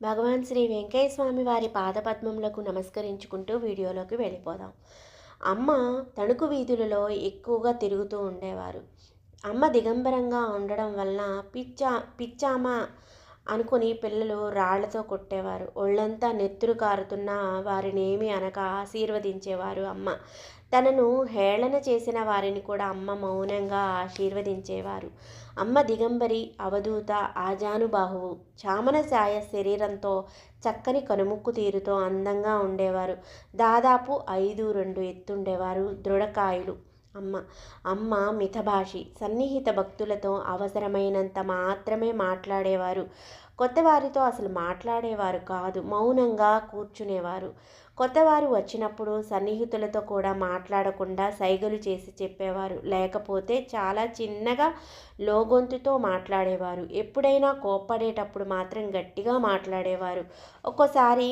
భగవాన్ శ్రీ వెంకయ్య స్వామి వారి పాదపద్మములకు నమస్కరించుకుంటూ వీడియోలోకి వెళ్ళిపోదాం. అమ్మ తణుకు వీధులలో ఎక్కువగా తిరుగుతూ ఉండేవారు. అమ్మ దిగంబరంగా ఉండడం వలన పిచ్చా పిచ్చామ అనుకుని పిల్లలు రాళ్ళతో కొట్టేవారు. ఒళ్ళంతా నెత్తురు కారుతున్న వారినేమి అనక ఆశీర్వదించేవారు అమ్మ. తనను హేళన చేసిన వారిని కూడా అమ్మ మౌనంగా ఆశీర్వదించేవారు. అమ్మ దిగంబరి అవధూత ఆజానుబాహువు చామన ఛాయ శరీరంతో చక్కని కనుముక్కు తీరుతో అందంగా ఉండేవారు. దాదాపు ఐదు రెండు ఎత్తుండేవారు దృఢకాయులు. అమ్మ అమ్మ మితభాషి సన్నిహిత భక్తులతో అవసరమైనంత మాత్రమే మాట్లాడేవారు. కొత్తవారితో అసలు మాట్లాడేవారు కాదు మౌనంగా కూర్చునేవారు. కొత్తవారు వచ్చినప్పుడు సన్నిహితులతో కూడా మాట్లాడకుండా సైగలు చేసి చెప్పేవారు. లేకపోతే చాలా చిన్నగా లోగొంతుతో మాట్లాడేవారు. ఎప్పుడైనా కోప్పడేటప్పుడు మాత్రం గట్టిగా మాట్లాడేవారు. ఒక్కోసారి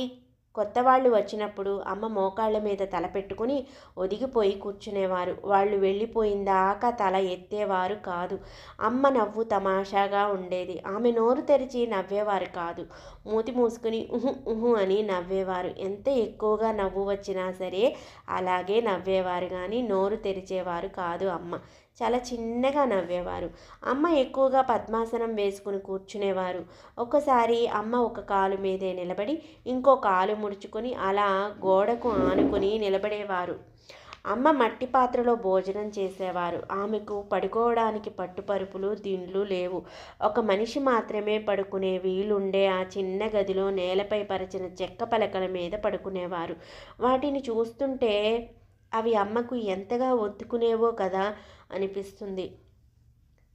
కొత్త వాళ్ళు వచ్చినప్పుడు అమ్మ మోకాళ్ళ మీద తల పెట్టుకుని ఒదిగిపోయి కూర్చునేవారు. వాళ్ళు వెళ్ళిపోయిందాకా తల ఎత్తేవారు కాదు. అమ్మ నవ్వు తమాషాగా ఉండేది. ఆమె నోరు తెరిచి నవ్వేవారు కాదు. మూతి మూసుకుని ఉహు ఉహు అని నవ్వేవారు. ఎంత ఎక్కువగా నవ్వు వచ్చినా సరే అలాగే నవ్వేవారు కానీ నోరు తెరిచేవారు కాదు అమ్మ. చాలా చిన్నగా నవ్వేవారు. అమ్మ ఎక్కువగా పద్మాసనం వేసుకుని కూర్చునేవారు. ఒక్కసారి అమ్మ ఒక కాలు మీదే నిలబడి ఇంకో కాలు ముడుచుకొని అలా గోడకు ఆనుకుని నిలబడేవారు. అమ్మ మట్టి పాత్రలో భోజనం చేసేవారు. ఆమెకు పడుకోవడానికి పట్టుపరుపులు దిండ్లు లేవు. ఒక మనిషి మాత్రమే పడుకునే వీలుండే ఆ చిన్న గదిలో నేలపై పరిచిన చెక్క పలకల మీద పడుకునేవారు. వాటిని చూస్తుంటే అవి అమ్మకు ఎంతగా ఒత్తుకునేవో కదా అనిపిస్తుంది.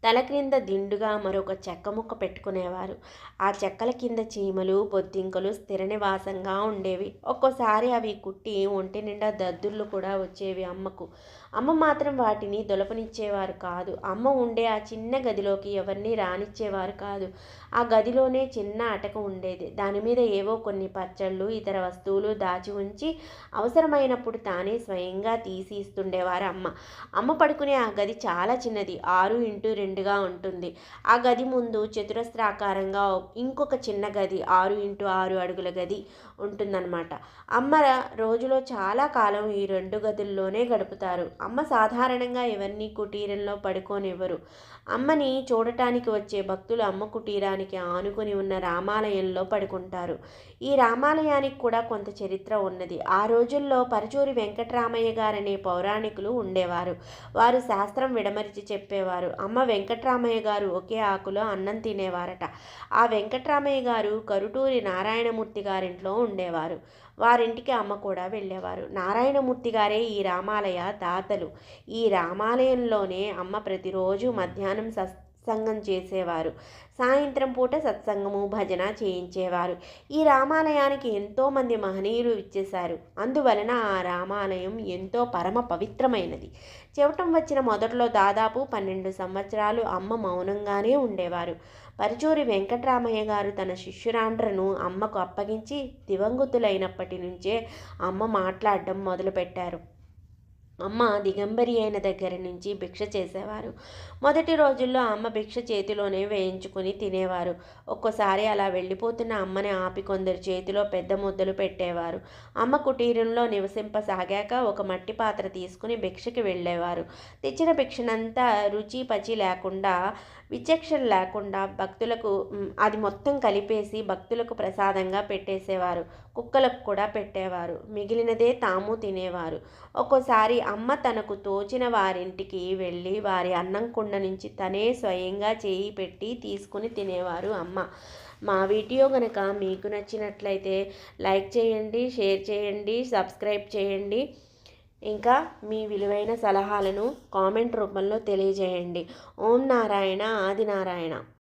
తల క్రింద దిండుగా మరొక చెక్క ముక్క పెట్టుకునేవారు. ఆ చెక్కల కింద చీమలు బొద్దింకలు స్థిర నివాసంగా ఉండేవి. ఒక్కోసారి అవి కుట్టి ఒంటి నిండా దద్దుర్లు కూడా వచ్చేవి అమ్మకు. అమ్మ మాత్రం వాటిని దొలపనిచ్చేవారు కాదు. అమ్మ ఉండే ఆ చిన్న గదిలోకి ఎవరిని రానిచ్చేవారు కాదు. ఆ గదిలోనే చిన్న అటక ఉండేది. దాని మీద ఏవో కొన్ని పచ్చళ్ళు ఇతర వస్తువులు దాచి ఉంచి అవసరమైనప్పుడు తానే స్వయంగా తీసి ఇస్తుండేవారు అమ్మ. అమ్మ పడుకునే ఆ గది చాలా చిన్నది. ఆరు ఇంటూ రెండు రెండుగా ఉంటుంది. ఆ గది ముందు చతురస్రాకారంగా ఇంకొక చిన్న గది ఆరు ఇంటూ ఆరు అడుగుల గది ఉంటుందన్నమాట. అమ్మ రోజులో చాలా కాలం ఈ రెండు గదుల్లోనే గడుపుతారు. అమ్మ సాధారణంగా ఎవరిని కుటీరంలో పడుకోనివ్వరు. అమ్మని చూడటానికి వచ్చే భక్తులు అమ్మ కుటీరానికి ఆనుకుని ఉన్న రామాలయంలో పడుకుంటారు. ఈ రామాలయానికి కూడా కొంత చరిత్ర ఉన్నది. ఆ రోజుల్లో పరచూరి వెంకటరామయ్య గారనే పౌరాణికులు ఉండేవారు. వారు శాస్త్రం విడమరిచి చెప్పేవారు. అమ్మ వెంక వెంకట్రామయ్య గారు ఒకే ఆకులో అన్నం తినేవారట. ఆ వెంకటరామయ్య గారు కరుటూరి నారాయణమూర్తి గారింట్లో ఉండేవారు. వారింటికి అమ్మ కూడా వెళ్ళేవారు. నారాయణమూర్తి గారే ఈ రామాలయ దాతలు. ఈ రామాలయంలోనే అమ్మ ప్రతిరోజు మధ్యాహ్నం సత్సంగం చేసేవారు. సాయంత్రం పూట సత్సంగము భజన చేయించేవారు. ఈ రామాలయానికి ఎంతోమంది మహనీయులు ఇచ్చేశారు అందువలన ఆ రామాలయం ఎంతో పరమ పవిత్రమైనది. చెవటం వచ్చిన మొదట్లో దాదాపు పన్నెండు సంవత్సరాలు అమ్మ మౌనంగానే ఉండేవారు. పరచూరి వెంకటరామయ్య గారు తన శిష్యురాండ్రను అమ్మకు అప్పగించి దివంగతులైనప్పటి నుంచే అమ్మ మాట్లాడడం మొదలుపెట్టారు. అమ్మ దిగంబరి అయిన దగ్గర నుంచి భిక్ష చేసేవారు. మొదటి రోజుల్లో అమ్మ భిక్ష చేతిలోనే వేయించుకుని తినేవారు. ఒక్కోసారి అలా వెళ్ళిపోతున్న అమ్మని ఆపి కొందరు చేతిలో పెద్ద ముద్దలు పెట్టేవారు. అమ్మ కుటీరంలో నివసింపసాగాక ఒక మట్టి పాత్ర తీసుకుని భిక్షకి వెళ్ళేవారు. తెచ్చిన భిక్షనంతా రుచి పచి లేకుండా విచక్షణ లేకుండా భక్తులకు అది మొత్తం కలిపేసి భక్తులకు ప్రసాదంగా పెట్టేసేవారు. కుక్కలకు కూడా పెట్టేవారు. మిగిలినదే తాము తినేవారు. ఒక్కోసారి అమ్మ తనకు తోచిన వారింటికి వెళ్ళి వారి అన్నం కుండ నుంచి తనే స్వయంగా చేయి పెట్టి తీసుకుని తినేవారు అమ్మ. మా వీడియో కనుక మీకు నచ్చినట్లయితే లైక్ చేయండి షేర్ చేయండి సబ్స్క్రైబ్ చేయండి. ఇంకా మీ విలువైన సలహాలను కామెంట్ రూపంలో తెలియజేయండి. ఓం నారాయణ ఆది నారాయణ.